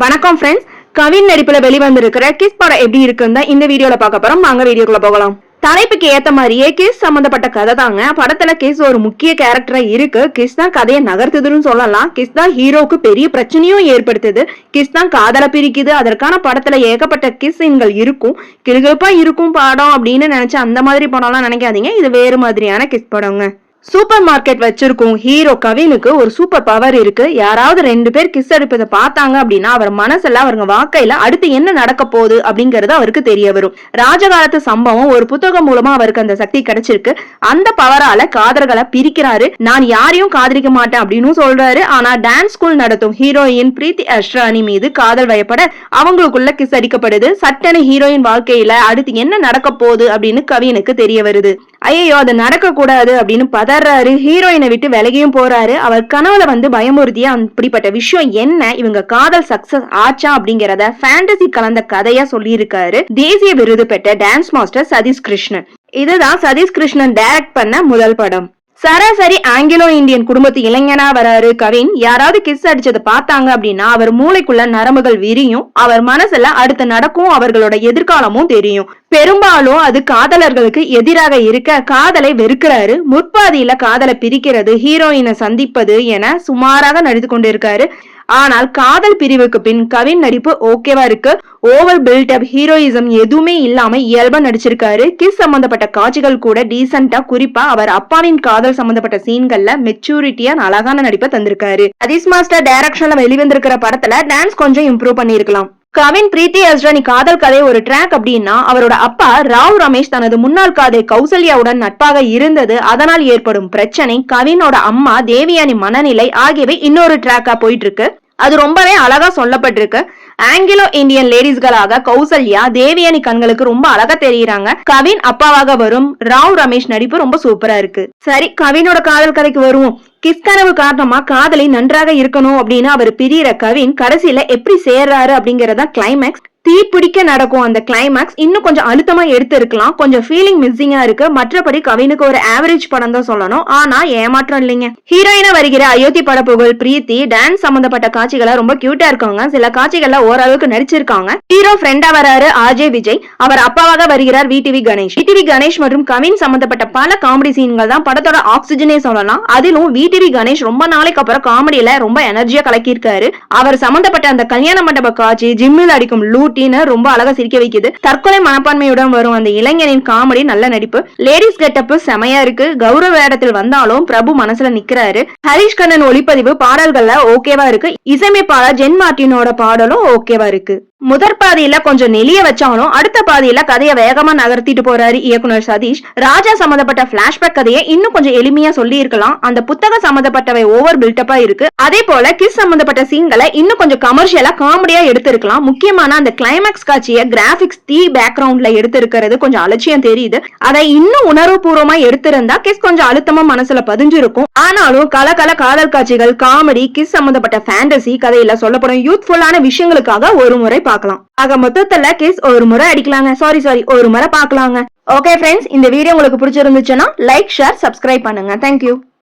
வணக்கம் ஃப்ரெண்ட்ஸ் கவின் நடிப்புல வெளிவந்திருக்கிற கிஸ் படம் எப்படி இருக்குன்னு தான் இந்த வீடியோல பார்க்க போறோம். வாங்க வீடியோக்குள்ள போகலாம். தலைப்புக்கு ஏத்த மாதிரியே கிஸ் சம்பந்தப்பட்ட கதை தாங்க. படத்துல கிஸ் ஒரு முக்கிய கேரக்டரா இருக்கு. கிஸ் தான் கதையை நகர்த்துதுன்னு சொல்லலாம். கிஸ் தான் ஹீரோக்கு பெரிய பிரச்சனையும் ஏற்படுத்துது. கிஸ் தான் காதல பிரிக்குது. அதற்கான படத்துல ஏகப்பட்ட கிஸ் சீன்கள் இருக்கும். கிளுகிழப்பா இருக்கும் படம் அப்படின்னு நினைச்சு அந்த மாதிரி படம்லாம் நினைக்காதீங்க. இது வேறு மாதிரியான கிஸ் படங்க. சூப்பர் மார்க்கெட் வச்சிருக்கும் ஹீரோ கவினுக்கு ஒரு சூப்பர் பவர் இருக்கு. யாராவது ரெண்டு பேர் கிஸ் அடிப்பதை பார்த்தாங்க அப்படின்னா அவர் மனசுல அவருங்க வாக்கையில அடுத்து என்ன நடக்க போகுது அப்படிங்கறது அவருக்கு தெரிய வரும். ராஜகாலத்து சம்பவம் ஒரு புத்தகம் மூலமா அவருக்கு அந்த சக்தி கிடைச்சிருக்கு. அந்த பவரால காதல்களை பிரிக்கிறாரு. நான் யாரையும் காதலிக்க மாட்டேன் அப்படின்னு சொல்றாரு. ஆனா டான்ஸ் ஸ்கூல் நடத்தும் ஹீரோயின் பிரீத்தி அஷ்ரானி மீது காதல் வயப்பட அவங்களுக்குள்ள கிஸ் அடிக்கப்படுது. சட்டன ஹீரோயின் வாழ்க்கையில அடுத்து என்ன நடக்க போகுது அப்படின்னு கவினுக்கு தெரிய வருது. ஐயோ அது நடக்க கூடாது அப்படின்னு பதறாரு ஹீரோயினை விட்டு விலகியும் போறாரு. அவர் கனவுல வந்து பயமுறுத்திய அப்படிப்பட்ட விஷயம் என்ன? இவங்க காதல் சக்சஸ் ஆச்சா அப்படிங்கறத ஃபேண்டசி கலந்த கதையா சொல்லியிருக்காரு. தேசிய விருது பெற்ற டான்ஸ் மாஸ்டர் சதீஷ் கிருஷ்ணன். இதுதான் சதீஷ் கிருஷ்ணன் டைரக்ட் பண்ண முதல் படம். சராசரி ஆங்கிலோ இந்தியன் குடும்பத்து இளைஞனா வராரு கவின். யாராவது கிஸ் அடிச்சதை பார்த்தாங்க அப்படின்னா அவர் மூளைக்குள்ள நரம்புகள் விரியும். அவர் மனசுல அடுத்து நடக்கும் அவர்களோட எதிர்காலமும் தெரியும். பெரும்பாலும் அது காதலர்களுக்கு எதிராக இருக்க காதலை வெறுக்கிறாரு. முற்பாதியில காதலை பிரிக்கிறது ஹீரோயினை சந்திப்பது என சுமாராக நடித்து கொண்டிருக்காரு. ஆனால் காதல் பிரிவுக்கு பின் கவின் நடிப்பு ஓகேவா இருக்கு. ஓவர் பில்டப் ஹீரோயிசம் எதுவுமே இல்லாம இயல்பா நடிச்சிருக்காரு. கிஸ் சம்பந்தப்பட்ட காட்சிகள் கூட டீசென்டா குறிப்பா அவர் அப்பாவின் காதல் சம்பந்தப்பட்ட சீன்கள்ல மெச்சூரிட்டியா அழகான நடிப்பை தந்திருக்காரு. அதிஸ் மாஸ்டர் டைரக்ஷன்ல வெளிவந்திருக்கிற படத்துல டான்ஸ் கொஞ்சம் இம்ப்ரூவ் பண்ணிருக்கலாம் கவின் பிரீத்தி அஸ்ரானி காதல் கதை ஒரு ட்ராக் அப்படின்னா அவரோட அப்பா ராவ் ரமேஷ் தனது முன்னாள் காதை கௌசல்யாவுடன் நட்பாக இருந்தது. அதனால் ஏற்படும் பிரச்சனை கவினோட அம்மா தேவியானி மனநிலை ஆகியவை இன்னொரு ட்ராக்கா போயிட்டு இருக்கு அது ரொம்பவே அழகா சொல்லப்பட்டிருக்கு. ஆங்கிலோ இந்தியன் லேடிஸ்களாக கௌசல்யா தேவியானி கண்களுக்கு ரொம்ப அழகா தெரியுறாங்க. கவின் அப்பாவாக வரும் ராவ் ரமேஷ் நடிப்பு ரொம்ப சூப்பரா இருக்கு. சரி கவினோட காதல் கதைக்கு வருவோம். கிஸ் கனவு காரணமா காதலி நன்றாக இருக்கணும் அப்படின்னு அவர் பிரியற கவின் கடைசியில எப்படி சேர்றாரு அப்படிங்கறதா கிளைமேக்ஸ் தீ பிடிக்க நடக்கும் அந்த கிளைமேக்ஸ் இன்னும் கொஞ்சம் அழுத்தமா எடுத்திருக்கலாம். கொஞ்சம் ஃபீலிங் மிஸ்ஸிங்கா இருக்கு. மற்றபடி கவினுக்கு ஒரு ஆவரேஜ் படம் தான் சொல்லணும். ஆனா ஏமாற்றம் இல்லைங்க. ஹீரோயினா வருகிற அயோத்தி பட புகழ் பிரீத்தி டான்ஸ் சம்பந்தப்பட்ட காட்சிகளை ரொம்ப கியூட்டா இருக்காங்க. சில காட்சிகள்ல ஓரளவுக்கு நடிச்சிருக்காங்க. ஹீரோ ஃப்ரெண்டா வராரு ஆஜே விஜய். அவர் அப்பாவாக வருகிறார் விடிவி கணேஷ். விடிவி கணேஷ் மற்றும் கவின் சம்பந்தப்பட்ட பல காமெடி சீன்கள் தான் படத்தோட ஆக்சிஜனே சொல்லலாம். அதிலும் விடிவி கணேஷ் ரொம்ப நாளைக்கு அப்புறம் காமெடியில ரொம்ப எனர்ஜியா கலக்கியிருக்காரு. அவர் சம்பந்தப்பட்ட அந்த கல்யாண மண்டப காட்சி ஜிம்மில் அடிக்கும் லூட் குட்டின்னு ரொம்ப அழகா சிரிக்க வைக்குது. தற்கொலை மனப்பான்மையுடன் வரும் அந்த இளைஞனின் காமெடி நல்ல நடிப்பு. லேடிஸ் கெட்டப் செமையா இருக்கு. கௌரவ வேடத்தில் வந்தாலும் பிரபு மனசுல நிக்கிறாரு. ஹரிஷ் கண்ணன் ஒளிப்பதிவு பாடல்கள்ல ஓகேவா இருக்கு. இசையமைப்பாளர் ஜென் மார்டினோட பாடலும் ஓகேவா இருக்கு. முதற் பாதியில கொஞ்சம் நெளிய வச்சாலும் அடுத்த பாதியில கதையை வேகமா நகர்த்திட்டு போறாரு இயக்குனர் சதீஷ். ராஜா சம்மந்தப்பட்ட பிளாஷ்பேக் கதையை இன்னும் கொஞ்சம் எளிமையா சொல்லி இருக்கலாம் அந்த புத்தக சம்மந்தப்பட்டவை ஓவர் பில்டப்பா இருக்கு. அதே போல கிஸ் சம்மந்தப்பட்ட சீன்களை இன்னும் கொஞ்சம் கமர்ஷியலா காமெடியா எடுத்திருக்கலாம். முக்கியமான அந்த கிளைமேக்ஸ் காட்சியை கிராபிக்ஸ் தீ பேக்ரவுண்ட்ல எடுத்திருக்கிறது கொஞ்சம் அலட்சியம் தெரியுது. அதை இன்னும் உணர்வுபூர்வமா எடுத்திருந்தா கிஸ் கொஞ்சம் அழுத்தமா மனசுல பதிஞ்சிருக்கும். ஆனாலும் கல கல காதல் காட்சிகள் காமெடி கிஸ் சம்மந்தப்பட்ட ஃபேண்டசி கதையில சொல்லப்படும் யூத்ஃபுல்லான விஷயங்களுக்காக ஒரு முறை பார்க்கலாம். ஆக மொத்தத்துல கேஸ் ஒரு முறை அடிக்கலாங்க. சாரி சாரி ஒரு முறை பார்க்கலாங்க. ஓகே ஃப்ரெண்ட்ஸ் இந்த வீடியோ உங்களுக்கு பிடிச்சிருந்துச்சுன்னா லைக் ஷேர் சப்ஸ்கிரைப் பண்ணுங்க. Thank you